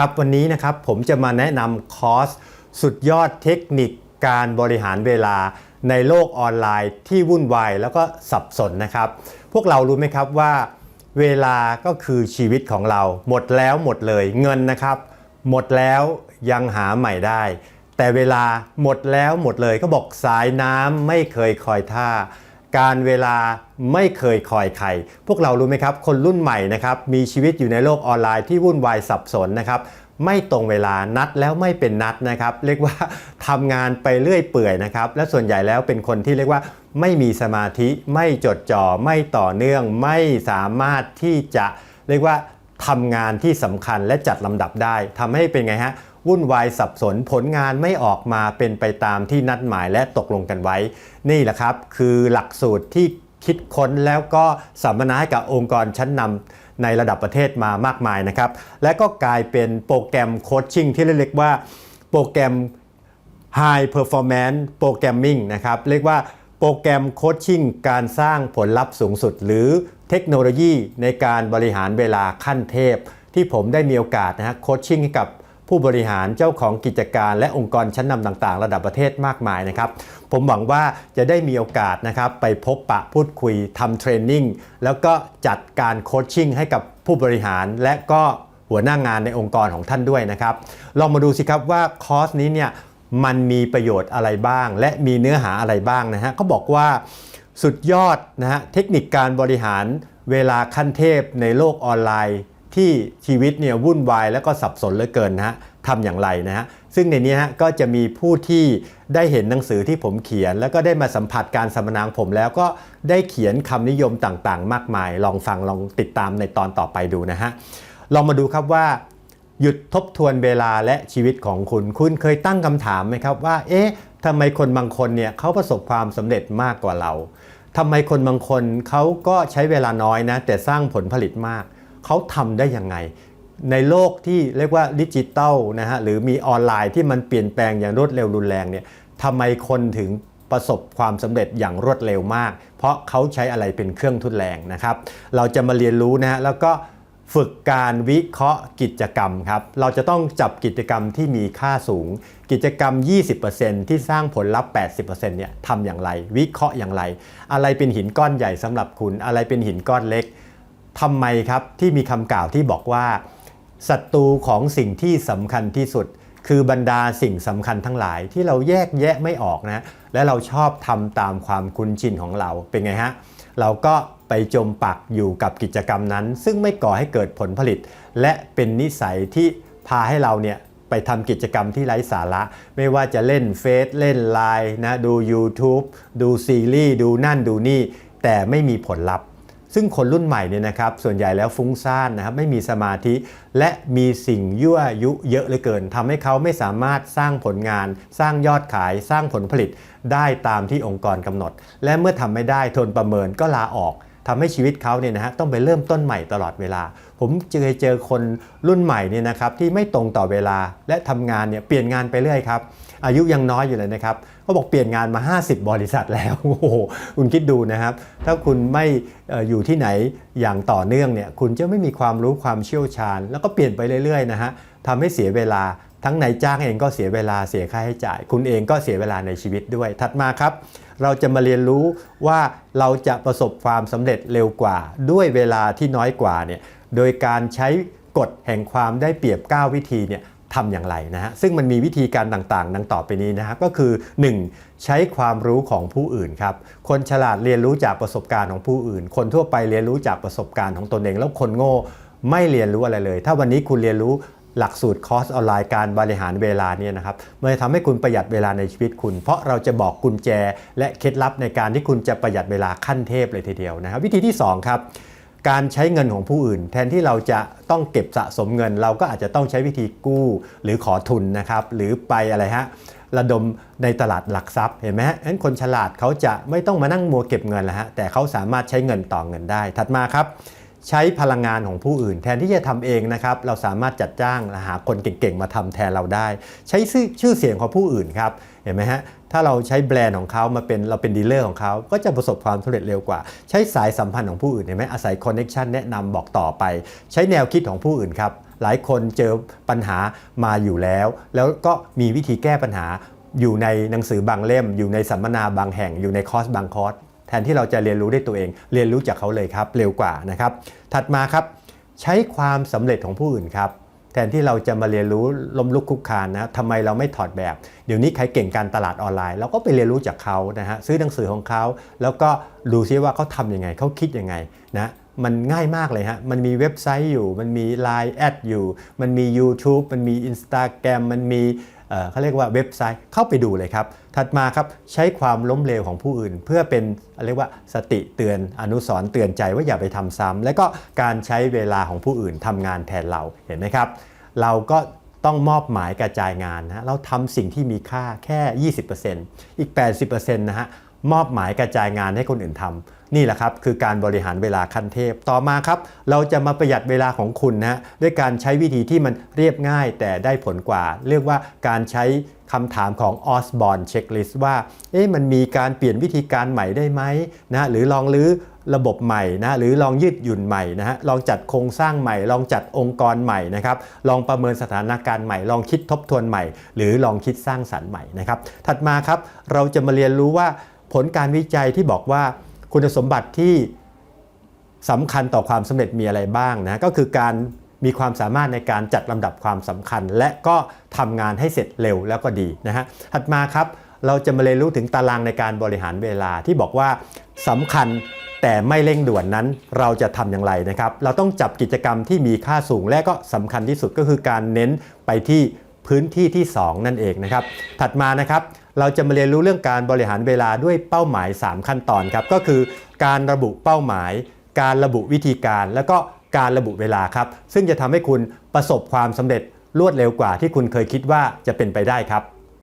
ครับวันนี้นะครับผมจะมาแนะนำคอร์ส สุดยอดเทคนิคการบริหารเวลาในโลกออนไลน์ที่วุ่นวายแล้วก็สับสนนะครับ พวกเรารู้ไหมครับว่า เวลาก็คือชีวิตของเรา หมดแล้วหมดเลยเงินนะครับ หมดแล้วยังหาใหม่ได้ แต่เวลาหมดแล้วหมดเลยก็บอกสายน้ำไม่เคยคอยท่า การเวลาไม่เคยคอยใคร พวกเรารู้ไหมครับ คนรุ่นใหม่นะครับมีชีวิตอยู่ในโลกออนไลน์ที่วุ่นวายสับสนนะครับไม่ตรงเวลานัดแล้วไม่เป็นนัดนะครับ เรียกว่าทำงานไปเรื่อยเปื่อยนะครับ และส่วนใหญ่แล้วเป็นคนที่เรียกว่าไม่มีสมาธิ ไม่จดจ่อไม่ต่อเนื่อง ไม่สามารถที่จะเรียกว่าทำงานที่สำคัญและจัดลำดับได้ทำให้เป็นไงฮะ วุ่นวายสับสนผลงานไม่ออกมาเป็นไปตามที่นัดหมายและตกลงกันไว้ นี่แหละครับ คือหลักสูตรที่คิดค้นแล้วก็สัมมนาให้กับองค์กรชั้นนำในระดับประเทศมามากมายนะครับ และก็กลายเป็นโปรแกรมโคชชิ่งที่เรียกว่าโปรแกรม High Performance Programming นะครับ เรียกว่าโปรแกรมโคชชิ่งการสร้างผลลัพธ์สูงสุด หรือเทคโนโลยีในการบริหารเวลาขั้นเทพ ที่ผมได้มีโอกาสนะฮะโคชชิ่งให้กับ ผู้บริหารเจ้าของกิจการ และองค์กรชั้นนำต่าง ๆ ระดับประเทศมากมายนะครับ ผมหวังว่าจะได้มีโอกาสนะครับไปพบปะพูดคุยทำเทรนนิ่งแล้วก็จัดการโคชชิ่งให้กับผู้บริหารและก็หัวหน้างานในองค์กรของท่านด้วยนะครับ ลองมาดูสิครับว่าคอร์สนี้เนี่ยมันมีประโยชน์อะไรบ้าง และมีเนื้อหาอะไรบ้างนะฮะก็บอกว่าสุดยอดนะฮะเทคนิคการบริหารเวลาขั้นเทพในโลกออนไลน์ ที่ชีวิตเนี่ยวุ่นวายแล้วก็สับสนเหลือเกินนะฮะทำอย่างไรนะฮะซึ่งในนี้ฮะก็จะมีผู้ที่ได้เห็นหนังสือที่ผมเขียน แล้วก็ได้มาสัมผัสการสัมมนาของผมแล้วก็ได้เขียนคำนิยมต่างๆ มากมาย ลองฟังลองติดตามในตอนต่อไปดูนะฮะลองมาดูครับว่า หยุดทบทวนเวลาและชีวิตของคุณ คุณเคยตั้งคำถามไหมครับว่า เอ๊ะทำไมคนบางคนเนี่ยเขาประสบความสำเร็จมากกว่าเราทำไมคนบางคนเขาก็ใช้เวลาน้อยนะแต่สร้างผลผลิตมาก เขาทำได้ยังไง ในโลกที่เรียกว่าดิจิตอลนะฮะหรือมีออนไลน์ที่มันเปลี่ยนแปลงอย่างรวดเร็วรุนแรงเนี่ยทำไมคนถึงประสบความสำเร็จอย่างรวดเร็วมาก เพราะเขาใช้อะไรเป็นเครื่องทุนแรงนะครับ เราจะมาเรียนรู้นะฮะแล้วก็ฝึกการวิเคราะห์กิจกรรมครับ เราจะต้องจับกิจกรรมที่มีค่าสูง กิจกรรม 20%ที่สร้างผลลัพธ์ 80%เนี่ยทำอย่างไร วิเคราะห์อย่างไร อะไรเป็นหินก้อนใหญ่สำหรับคุณ อะไรเป็นหินก้อนเล็ก ทำไมครับที่มีคำกล่าวที่บอกว่าศัตรูของสิ่งที่สำคัญที่สุด คือบรรดาสิ่งสำคัญทั้งหลายที่เราแยกแยะไม่ออกนะและเราชอบทำตามความคุ้นชินของเราเป็นไงฮะเราก็ไปจมปักอยู่กับกิจกรรมนั้น ซึ่งไม่ก่อให้เกิดผลผลิต และเป็นนิสัยที่พาให้เราเนี่ยไปทำกิจกรรมที่ไร้สาระ ไม่ว่าจะเล่นเฟซเล่นไลน์นะดู YouTube ดูซีรีส์ดูนั่นดูนี่ แต่ไม่มีผลลัพธ์ ซึ่งคนรุ่นใหม่เนี่ยนะครับส่วนใหญ่แล้วฟุ้งซ่านนะครับไม่มีสมาธิ และมีสิ่งยั่วยุเยอะเหลือเกินทำให้เขาไม่สามารถสร้างผลงาน สร้างยอดขายสร้างผลผลิตได้ตามที่องค์กรกำหนด และเมื่อทำไม่ได้ทนประเมินก็ลาออก ทำให้ชีวิตเขาเนี่ยนะฮะต้องไปเริ่มต้นใหม่ตลอดเวลา ผมเจอเจอคนรุ่นใหม่เนี่ยนะครับที่ไม่ตรงต่อเวลาและทำงานเนี่ยเปลี่ยนงานไปเรื่อยครับอายุยังน้อยอยู่เลยนะครับเขาบอกเปลี่ยนงานมา 50 บริษัทแล้วโอ้โหคุณคิดดูนะครับ ถ้าคุณไม่อยู่ที่ไหนอย่างต่อเนื่องเนี่ยคุณจะไม่มีความรู้ความเชี่ยวชาญ แล้วก็เปลี่ยนไปเรื่อยๆนะฮะทำให้เสียเวลา ทั้งนายจ้างเองก็เสียเวลาเสียค่าใช้จ่าย คุณเองก็เสียเวลาในชีวิตด้วย ถัดมาครับ เราจะมาเรียนรู้ว่าเราจะประสบความสำเร็จเร็วกว่า ด้วยเวลาที่น้อยกว่าเนี่ยโดยการใช้กฎแห่งความได้เปรียบ 9 วิธีเนี่ยทำอย่างไรนะฮะซึ่งมันมีวิธีการต่างๆ ดังต่อไปนี้นะครับก็คือ 1. ใช้ความรู้ของผู้อื่นครับ คนฉลาดเรียนรู้จากประสบการณ์ของผู้อื่น คนทั่วไปเรียนรู้จากประสบการณ์ของตนเอง แล้วคนโง่ไม่เรียนรู้อะไรเลย ถ้าวันนี้คุณเรียนรู้ หลักสูตรคอร์สออนไลน์การบริหารเวลาเนี่ยนะครับมันจะทำให้คุณประหยัดเวลาในชีวิตคุณ เพราะเราจะบอกกุญแจ และเคล็ดลับในการที่คุณจะประหยัดเวลาขั้นเทพเลยทีเดียวนะครับ วิธีที่สองครับ การใช้เงินของผู้อื่น แทนที่เราจะต้องเก็บสะสมเงิน เราก็อาจจะต้องใช้วิธีกู้หรือขอทุนนะครับหรือไปอะไรฮะระดมในตลาดหลักทรัพย์เห็นไหมฮะงั้นคนฉลาดเขาจะไม่ต้องมานั่งมัวเก็บเงินแล้วฮะแต่เขาสามารถใช้เงินต่อเงินได้ ถัดมาครับ ใช้พลังงานของผู้อื่น แทนที่จะทำเองนะครับ เราสามารถจัดจ้างหาคนเก่งๆ มาทำแทนเราได้ ใช้ชื่อชื่อเสียงของผู้อื่นครับเห็นไหมฮะถ้าเราใช้แบรนด์ของเขามาเป็นเราเป็นดีลเลอร์ของเขา ก็จะประสบความสำเร็จเร็วกว่า ใช้สายสัมพันธ์ของผู้อื่นเห็นไหมอาศัยคอนเน็ชันแนะนำบอกต่อไป ใช้แนวคิดของผู้อื่นครับ หลายคนเจอปัญหามาอยู่แล้ว แล้วก็มีวิธีแก้ปัญหาอยู่ในหนังสือบางเล่ม อยู่ในสัมมนาบางแห่ง อยู่ในคอร์สบางคอร์ส แทนที่เราจะเรียนรู้ได้ตัวเอง เรียนรู้จากเขาเลยครับ เร็วกว่านะครับ ถัดมาครับ ใช้ความสำเร็จของผู้อื่นครับ แทนที่เราจะมาเรียนรู้ล้มลุกคุกคานนะทำไมเราไม่ถอดแบบ เดี๋ยวนี้ใครเก่งการตลาดออนไลน์ เราก็ไปเรียนรู้จากเขานะฮะซื้อหนังสือของเขา แล้วก็ดูซิว่าเขาทำยังไงเขาคิดยังไงนะมันง่ายมากเลยฮะ มันมีเว็บไซต์อยู่ มันมี Line แอดอยู่ มันมี YouTube มันมี Instagram มันมี เขาเรียกว่าเว็บไซต์เข้าไปดูเลยครับ ถัดมาครับใช้ความล้มเหลวของผู้อื่น เพื่อเป็นเรียกว่าสติเตือนอนุสรเตือนใจว่าอย่าไปทำซ้ำและก็การใช้เวลาของผู้อื่นทำงานแทนเราเห็นไหมครับ เราก็ต้องมอบหมายกระจายงานนะเราทำสิ่งที่มีค่าแค่ 20%อีก 80%นะฮะมอบหมายกระจายงานให้คนอื่นทำ นี่แหละครับคือการบริหารเวลาขั้นเทพ ต่อมาครับ เราจะมาประหยัดเวลาของคุณนะด้วยการใช้วิธีที่มันเรียบง่ายแต่ได้ผลกว่า เรียกว่าการใช้คำถามของ Osborne Checklist ว่าเอ๊ะมันมีการเปลี่ยนวิธีการใหม่ได้ไหมนะหรือลองรื้อระบบใหม่นะหรือลองยืดหยุ่นใหม่นะฮะลองจัดโครงสร้างใหม่ ลองจัดองค์กรใหม่นะครับลองประเมินสถานการณ์ใหม่ ลองคิดทบทวนใหม่ หรือลองคิดสร้างสรรค์ใหม่นะครับถัดมาครับเราจะมาเรียนรู้ว่าผลการวิจัยที่บอกว่า คุณสมบัติที่สำคัญต่อความสำเร็จมีอะไรบ้างนะก็คือการมีความสามารถในการจัดลำดับความสำคัญ และก็ทำงานให้เสร็จเร็วแล้วก็ดีนะฮะถัดมาครับเราจะมาเรียนรู้ถึงตารางในการบริหารเวลาที่บอกว่าสำคัญแต่ไม่เร่งด่วนนั้นเราจะทำอย่างไรนะครับ เราต้องจับกิจกรรมที่มีค่าสูงและก็สำคัญที่สุดก็คือการเน้นไปที่พื้นที่ที่ 2 นั่นเองนะครับ ถัดมานะครับ เราจะมาเรียนรู้เรื่องการบริหารเวลาด้วยเป้าหมาย 3 ขั้นตอนครับ ก็คือการระบุเป้าหมาย การระบุวิธีการ แล้วก็การระบุเวลาครับ ซึ่งจะทำให้คุณประสบความสำเร็จรวดเร็วกว่าที่คุณเคยคิดว่าจะเป็นไปได้ครับ